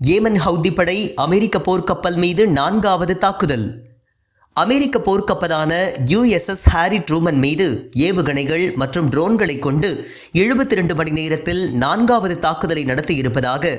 Yemen Houthi படை அமெரிக்க போர்க்கப்பல் மீது நான்காவது தாக்குதல். அமெரிக்க போர்க்கப்பலான யுஎஸ்எஸ் ஹாரி ட்ரூமன் மீது ஏவுகணைகள் மற்றும் ட்ரோன்களை கொண்டு எழுபத்தி ரெண்டு மணி நேரத்தில் நான்காவது தாக்குதலை நடத்தியிருப்பதாக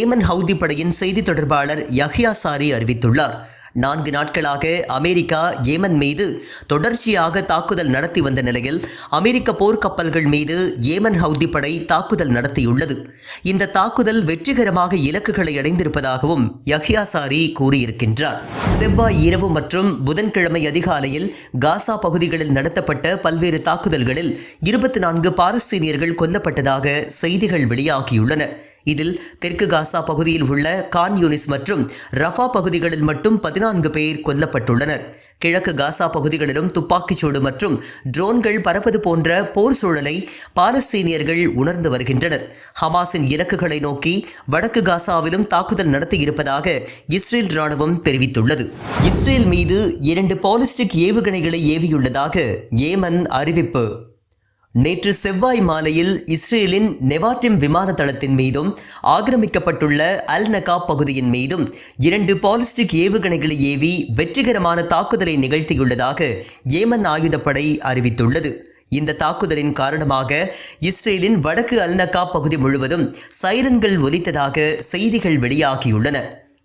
ஏமன் ஹவுதி படையின் செய்தி தொடர்பாளர் யஹ்யா சாரி அறிவித்துள்ளார். நான்கு நாட்களாக அமெரிக்கா ஏமன் மீது தொடர்ச்சியாக தாக்குதல் நடத்தி வந்த நிலையில் அமெரிக்க போர்க்கப்பல்கள் மீது ஏமன் ஹவுதி படை தாக்குதல் நடத்தியுள்ளது. இந்த தாக்குதல் வெற்றிகரமாக இலக்குகளை அடைந்திருப்பதாகவும் யஹ்யா சாரி கூறியிருக்கின்றார். செவ்வாய் இரவு மற்றும் புதன்கிழமை அதிகாலையில் காசா பகுதிகளில் நடத்தப்பட்ட பல்வேறு தாக்குதல்களில் இருபத்தி நான்கு பாலஸ்தீனியர்கள் கொல்லப்பட்டதாக செய்திகள் வெளியாகியுள்ளன. இதில் தெற்கு காசா பகுதியில் உள்ள கான் யூனிஸ் மற்றும் ரஃபா பகுதிகளில் மட்டும் பதினான்கு பேர் கொல்லப்பட்டுள்ளனர். கிழக்கு காசா பகுதிகளிலும் துப்பாக்கிச்சூடு மற்றும் ட்ரோன்கள் பறப்பது போன்ற போர் சூழலை பாலஸ்தீனியர்கள் உணர்ந்து வருகின்றனர். ஹமாஸின் இலக்குகளை நோக்கி வடக்கு காசாவிலும் தாக்குதல் நடத்தியிருப்பதாக இஸ்ரேல் ராணுவம் தெரிவித்துள்ளது. இஸ்ரேல் மீது இரண்டு பாலிஸ்டிக் ஏவுகணைகளை ஏவியுள்ளதாக ஏமன் அறிவிப்பு. நேற்று செவ்வாய் மாலையில் இஸ்ரேலின் நெவாட்டிம் விமான தளத்தின் மீதும் ஆக்கிரமிக்கப்பட்டுள்ள அல் நகா பகுதியின் மீதும் இரண்டு பாலிஸ்டிக் ஏவுகணைகளை ஏவி வெற்றிகரமான தாக்குதலை நிகழ்த்தியுள்ளதாக ஏமன் ஆயுதப்படை அறிவித்துள்ளது. இந்த தாக்குதலின் காரணமாக இஸ்ரேலின் வடக்கு அல்நகா பகுதி முழுவதும் சைரன்கள் ஒலித்ததாக செய்திகள் வெளியாகியுள்ளன.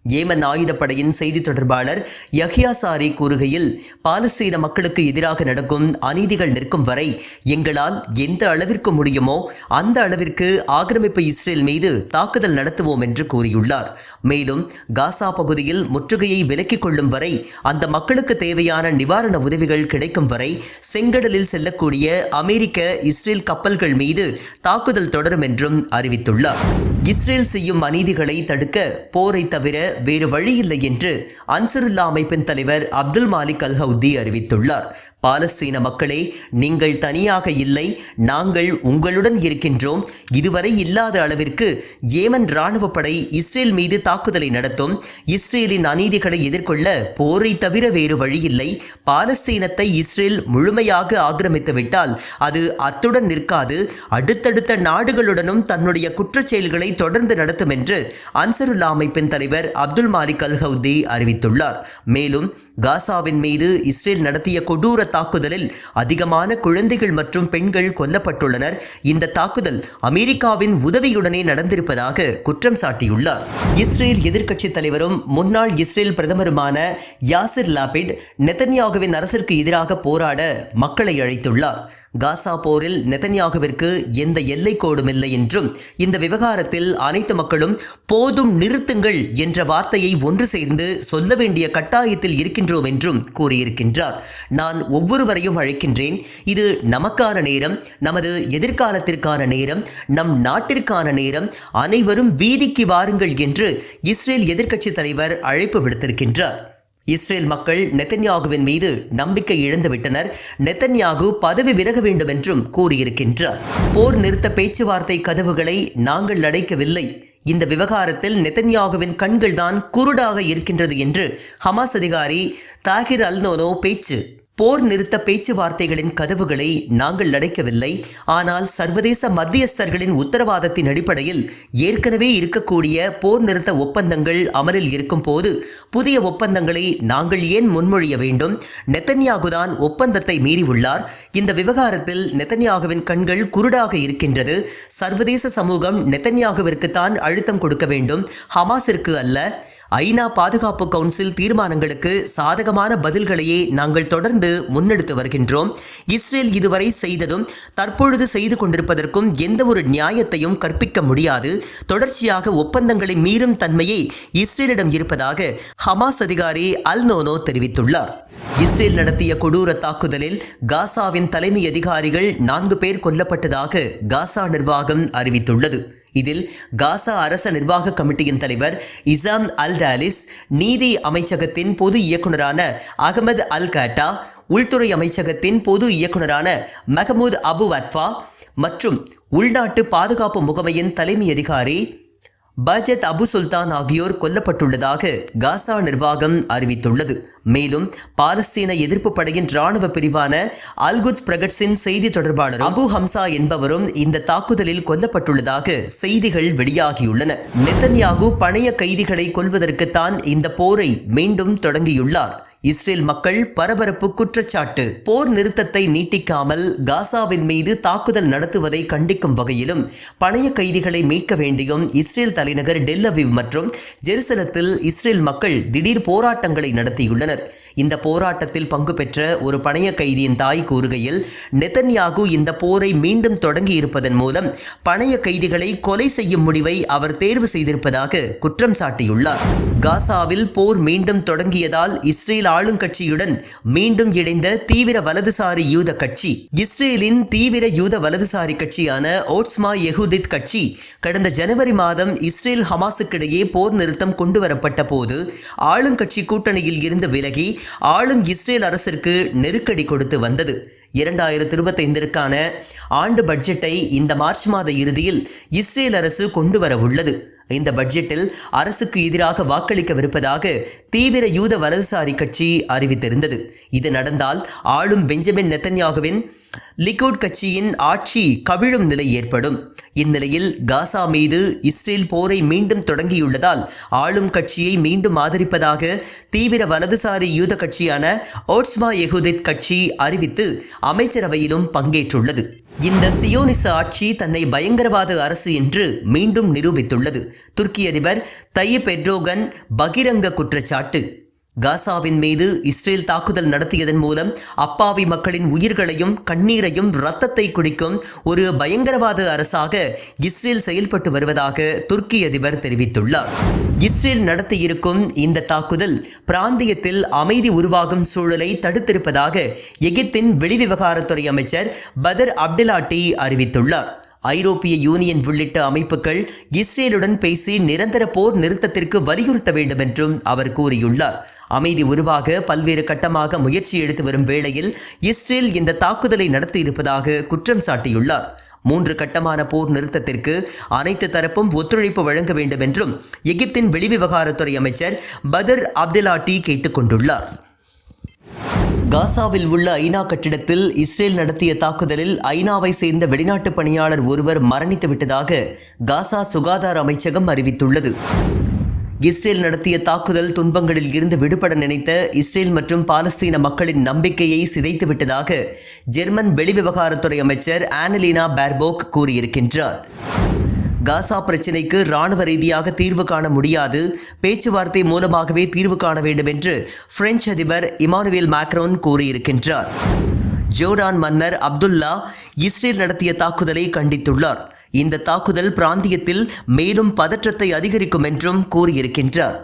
ஏமன் ஆயுதப்படையின் செய்தி தொடர்பாளர் யஹ்யா சாரி கூறுகையில் பாலஸ்தீன மக்களுக்கு எதிராக நடக்கும் அநீதிகள் நிற்கும் வரை எங்களால் எந்த அளவிற்கு முடியுமோ அந்த அளவிற்கு ஆக்கிரமிப்பு இஸ்ரேல் மீது தாக்குதல் நடத்துவோம் என்று கூறியுள்ளார். மேலும் காசா பகுதியில் முற்றுகையை விலக்கிக் கொள்ளும் வரை அந்த மக்களுக்கு தேவையான நிவாரண உதவிகள் கிடைக்கும் வரை செங்கடலில் செல்லக்கூடிய அமெரிக்க இஸ்ரேல் கப்பல்கள் மீது தாக்குதல் தொடரும் என்றும் அறிவித்துள்ளார். இஸ்ரேல் செய்யும் அநீதிகளை தடுக்க போரை தவிர வேறு வழியில்லை என்று அன்சருல்லா அமைப்பின் தலைவர் அப்துல் மாலிக் அல்ஹவுதி அறிவித்துள்ளார். பாலஸ்தீன மக்களே நீங்கள் தனியாக இல்லை நாங்கள் உங்களுடன் இருக்கின்றோம். இதுவரை இல்லாத அளவிற்கு ஏமன் இராணுவ படை இஸ்ரேல் மீது தாக்குதலை நடத்தும். இஸ்ரேலின் அநீதிகளை எதிர்கொள்ள போரை தவிர வேறு வழியில்லை. பாலஸ்தீனத்தை இஸ்ரேல் முழுமையாக ஆக்கிரமித்துவிட்டால் அது அத்துடன் நிற்காது. அடுத்தடுத்த நாடுகளுடனும் தன்னுடைய குற்றச்செயல்களை தொடர்ந்து நடத்தும் என்று அன்சருல்லா அமைப்பின் தலைவர் அப்துல் மாலிக் அல் ஹவுதி அறிவித்துள்ளார். மேலும் காசாவின் மீது இஸ்ரேல் நடத்திய கொடூர தாக்குதலில் அதிகமான குழந்தைகள் மற்றும் பெண்கள் கொல்லப்பட்டுள்ளனர். இந்த தாக்குதல் அமெரிக்காவின் உதவியுடனே நடந்திருப்பதாக குற்றம் சாட்டியுள்ளார். இஸ்ரேல் எதிர்க்கட்சி தலைவரும் முன்னாள் இஸ்ரேல் பிரதமருமான யாசிர் லாபிட் நெத்தன்யாகுவின் அரசிற்கு எதிராக போராட மக்களை அழைத்துள்ளார். காசா போரில் நெதன்யாகுவிற்கு எந்த எல்லைக்கோடும் இல்லை என்றும் இந்த விவகாரத்தில் அனைத்து மக்களும் போதும் நிறுத்துங்கள் என்ற வார்த்தையை ஒன்று சேர்ந்து சொல்ல வேண்டிய கட்டாயத்தில் இருக்கின்றோம் என்றும் கூறியிருக்கின்றார். நான் ஒவ்வொருவரையும் அழைக்கின்றேன். இது நமக்கான நேரம் நமது எதிர்காலத்திற்கான நேரம் நம் நாட்டிற்கான நேரம் அனைவரும் வீதிக்கு வாருங்கள் என்று இஸ்ரேல் எதிர்க்கட்சி தலைவர் அழைப்பு விடுத்திருக்கின்றார். இஸ்ரேல் மக்கள் நெத்தன்யாகுவின் மீது நம்பிக்கை இழந்துவிட்டனர். நெத்தன்யாகு பதவி விலக வேண்டும் என்றும் கூறியிருக்கின்றார். போர் நிறுத்த பேச்சுவார்த்தை கதவுகளை நாங்கள் அடைக்கவில்லை. இந்த விவகாரத்தில் நெத்தன்யாகுவின் கண்கள்தான் குருடாக இருக்கின்றது என்று ஹமாஸ் அதிகாரி தாகிர் அல்னோனோ பேச்சு போர் நிறுத்த பேச்சுவார்த்தைகளின் கதவுகளை நாங்கள் அடைக்கவில்லை. ஆனால் சர்வதேச மத்தியஸ்தர்களின் உத்தரவாதத்தின் அடிப்படையில் ஏற்கனவே இருக்கக்கூடிய போர் நிறுத்த ஒப்பந்தங்கள் அமலில் இருக்கும் போது புதிய ஒப்பந்தங்களை நாங்கள் ஏன் முன்மொழிய வேண்டும்? நெத்தன்யாகுதான் ஒப்பந்தத்தை மீறியுள்ளார். இந்த விவகாரத்தில் நெத்தன்யாகுவின் கண்கள் குருடாக இருக்கின்றது. சர்வதேச சமூகம் நெத்தன்யாகுவிற்கு தான் அழுத்தம் கொடுக்க வேண்டும். ஹமாஸிற்கு அல்ல. ஐநா பாதுகாப்பு கவுன்சில் தீர்மானங்களுக்கு சாதகமான பதில்களையே நாங்கள் தொடர்ந்து முன்னெடுத்து வருகின்றோம். இஸ்ரேல் இதுவரை செய்ததும் தற்பொழுது செய்து கொண்டிருப்பதற்கும் எந்த ஒரு நியாயத்தையும் கற்பிக்க முடியாது. தொடர்ச்சியாக ஒப்பந்தங்களை மீறும் தன்மையே இஸ்ரேலிடம் இருப்பதாக ஹமாஸ் அதிகாரி அல் நோனோ தெரிவித்துள்ளார். இஸ்ரேல் நடத்திய கொடூர தாக்குதலில் காசாவின் தலைமை அதிகாரிகள் நான்கு பேர் கொல்லப்பட்டதாக காசா நிர்வாகம் அறிவித்துள்ளது. இதில் காசா அரச நிர்வாக கமிட்டியின் தலைவர் இசாம் அல் டாலிஸ் நீதி அமைச்சகத்தின் பொது இயக்குநரான அகமது அல் காட்டா உள்துறை அமைச்சகத்தின் பொது இயக்குநரான மெஹமூத் அபு வத்ஃபா மற்றும் உள்நாட்டு பாதுகாப்பு முகமையின் தலைமை அதிகாரி பஜத் அபு சுல்தான் ஆகியோர் கொல்லப்பட்டுள்ளதாக காசா நிர்வாகம் அறிவித்துள்ளது. மேலும் பாலஸ்தீன எதிர்ப்பு படையின் ராணுவ பிரிவான அல்குத் பிரகட்ஸின் செய்தி தொடர்பாளர் அபு ஹம்சா என்பவரும் இந்த தாக்குதலில் கொல்லப்பட்டுள்ளதாக செய்திகள் வெளியாகியுள்ளன. நெத்தன்யாகு பணைய கைதிகளை கொல்வதற்குத்தான் இந்த போரை மீண்டும் தொடங்கியுள்ளார். இஸ்ரேல் மக்கள் பரபரப்பு குற்றச்சாட்டு. போர் நிறுத்தத்தை நீட்டிக்காமல் காசாவின் மீது தாக்குதல் நடத்துவதை கண்டிக்கும் வகையிலும் பணைய கைதிகளை மீட்க வேண்டியும் இஸ்ரேல் தலைநகர் டெல்லவிவ் மற்றும் ஜெருசலத்தில் இஸ்ரேல் மக்கள் திடீர் போராட்டங்களை நடத்தியுள்ளனர். இந்த போராட்டத்தில் பங்கு பெற்ற ஒரு பணைய கைதியின் தாய் கூறுகையில் நெதன்யாகு இந்த போரை மீண்டும் தொடங்கி இருப்பதன் மூலம் பணைய கைதிகளை கொலை செய்யும் முடிவை அவர் தேர்வு செய்திருப்பதாக குற்றம் சாட்டியுள்ளார். காசாவில் போர் மீண்டும் தொடங்கியதால் இஸ்ரேல் ஆளுங்கட்சியுடன் மீண்டும் இணைந்த தீவிர வலதுசாரி யூத கட்சி இஸ்ரேலின் தீவிர யூத வலதுசாரி கட்சியான ஓட்ஸ்மா யெஹூதித் கட்சி கடந்த ஜனவரி மாதம் இஸ்ரேல் ஹமாஸுக்கிடையே போர் நிறுத்தம் கொண்டு வரப்பட்ட போது ஆளுங்கட்சி கூட்டணியில் இருந்து விலகி ஆளும் இஸ்ரேல் அரசிற்கு நெருக்கடி கொடுத்து வந்தது. இரண்டாயிரத்தி இருபத்தைந்திற்கான ஆண்டு பட்ஜெட்டை இந்த மார்ச் மாத இறுதியில் இஸ்ரேல் அரசு கொண்டு வர உள்ளது. இந்த பட்ஜெட்டில் அரசுக்கு எதிராக வாக்களிக்கவிருப்பதாக தீவிர யூத வலதுசாரி கட்சி அறிவித்திருந்தது. இது நடந்தால் ஆளும் பெஞ்சமின் நெத்தன்யாகுவின் லிக்குட் கட்சியின் ஆட்சி கவிழும் நிலை ஏற்படும். இந்நிலையில் காசா மீது இஸ்ரேல் போரை மீண்டும் தொடங்கியுள்ளதால் ஆளும் கட்சியை மீண்டும் ஆதரிப்பதாக தீவிர வலதுசாரி யூத கட்சியான ஓட்ஸ்மா எகுதித் கட்சி அறிவித்து அமைச்சரவையிலும் பங்கேற்றுள்ளது. இந்த சியோனிச ஆட்சி தன்னை பயங்கரவாத அரசு என்று மீண்டும் நிரூபித்துள்ளது. துருக்கி அதிபர் தையப் எர்டோகன் பகிரங்க குற்றச்சாட்டு. காசாவின் மீது இஸ்ரேல் தாக்குதல் நடத்தியதன் மூலம் அப்பாவி மக்களின் உயிர்களையும் கண்ணீரையும் இரத்தத்தை குடிக்கும் ஒரு பயங்கரவாத அரசாக இஸ்ரேல் செயல்பட்டு வருவதாக துருக்கி அதிபர் தெரிவித்துள்ளார். இஸ்ரேல் நடத்தியிருக்கும் இந்த தாக்குதல் பிராந்தியத்தில் அமைதி உருவாகும் சூழலை தடுத்திருப்பதாக எகிப்தின் வெளிவிவகாரத்துறை அமைச்சர் பதர் அப்டலாட்டி அறிவித்துள்ளார். ஐரோப்பிய யூனியன் உள்ளிட்ட அமைப்புகள் இஸ்ரேலுடன் பேசி நிரந்தர போர் நிறுத்தத்திற்கு வலியுறுத்த வேண்டும் என்றும் அவர் கூறியுள்ளார். அமைதி உருவாக பல்வேறு கட்டமாக முயற்சி எடுத்து வரும் வேளையில் இஸ்ரேல் இந்த தாக்குதலை நடத்தியிருப்பதாக குற்றம் சாட்டியுள்ளார். மூன்று கட்டமான போர் நிறுத்தத்திற்கு அனைத்து தரப்பும் ஒத்துழைப்பு வழங்க வேண்டும் என்றும் எகிப்தின் வெளிவிவகாரத்துறை அமைச்சர் பதர் அப்துல்லாட்டி கேட்டுக்கொண்டுள்ளார் காசாவில் உள்ள ஐநா கட்டிடத்தில் இஸ்ரேல் நடத்திய தாக்குதலில் ஐநாவை சேர்ந்த வெளிநாட்டு பணியாளர் ஒருவர் மரணித்து விட்டதாக காசா சுகாதார அமைச்சகம் அறிவித்துள்ளது. இஸ்ரேல் நடத்திய தாக்குதல் துன்பங்களில் இருந்து விடுபட நினைத்த இஸ்ரேல் மற்றும் பாலஸ்தீன மக்களின் நம்பிக்கையை சிதைத்து விட்டதாக ஜெர்மன் வெளிவிவகாரத்துறை அமைச்சர் ஆனலினா பேர்போக் கூறியிருக்கின்றார். காசா பிரச்சினைக்கு ராணுவ ரீதியாக தீர்வு காண முடியாது பேச்சுவார்த்தை மூலமாகவே தீர்வு காண வேண்டும் என்று பிரெஞ்சு அதிபர் இமானுவேல் மேக்ரோன் கூறியிருக்கின்றார். ஜோர்டான் மன்னர் அப்துல்லா இஸ்ரேல் நடத்திய தாக்குதலை கண்டித்துள்ளார். இந்த தாக்குதல் பிராந்தியத்தில் மேலும் பதற்றத்தை அதிகரிக்கும் என்றும் கூறியிருக்கின்றார்.